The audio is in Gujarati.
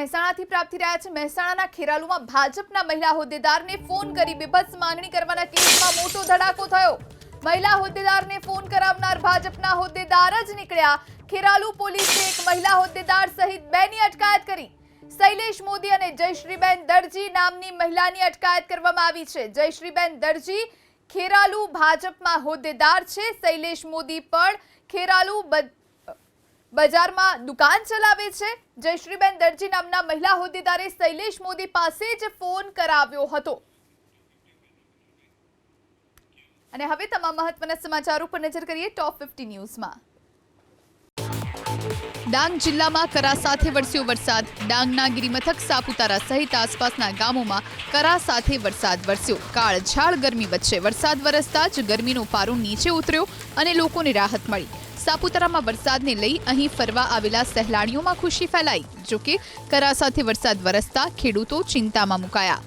મહેસાણાથી પ્રાપ્ત રહ્યા છે. મહેસાણાના ખેરાલુમાં ભાજપના મહિલા હોદ્દેદારને ફોન કરી બેભત્સ માંગણી કરવાના કેસમાં મોટો ધડાકો થયો. મહિલા હોદ્દેદારને ફોન કરાવનાર ભાજપના હોદ્દેદાર જ નીકળ્યા. ખેરાલુ પોલીસે એક મહિલા હોદ્દેદાર સહિત બેની અટકાયત કરી. શૈલેષ મોદી અને જયશ્રીબેન દરજી નામની મહિલાની અટકાયત કરવામાં આવી છે. જયશ્રીબેન દરજી ખેરાલુ ભાજપમાં હોદ્દેદાર છે. શૈલેષ મોદી પણ ખેરાલુ બજારમાં દુકાન ચલાવે છે. જયશ્રીબેન દરજી નામના મહિલા હોદ્દેદારે શૈલેષ મોદી પાસે જ ફોન કરાવ્યો હતો. અને હવે તમામ મહત્વના સમાચારો પર નજર કરીએ ટોપ ફિફ્ટી ન્યૂઝમાં. ડાંગ જિલ્લામાં કરા સાથે વરસ્યો વરસાદ. ડાંગના ગિરિમથક સાપુતારા સહિત આસપાસના ગામોમાં કરા સાથે વરસાદ વરસ્યો. કાળઝાળ ગરમી વચ્ચે વરસાદ વરસતા જ ગરમીનો પારો નીચે ઉતર્યો અને લોકોને રાહત મળી. સાપુતારામાં વરસાદને લઈ અહીં ફરવા આવેલા સહેલાણીઓમાં ખુશી ફેલાઈ, જોકે કરા સાથે વરસાદ વરસતા ખેડૂતો ચિંતામાં મુકાયા.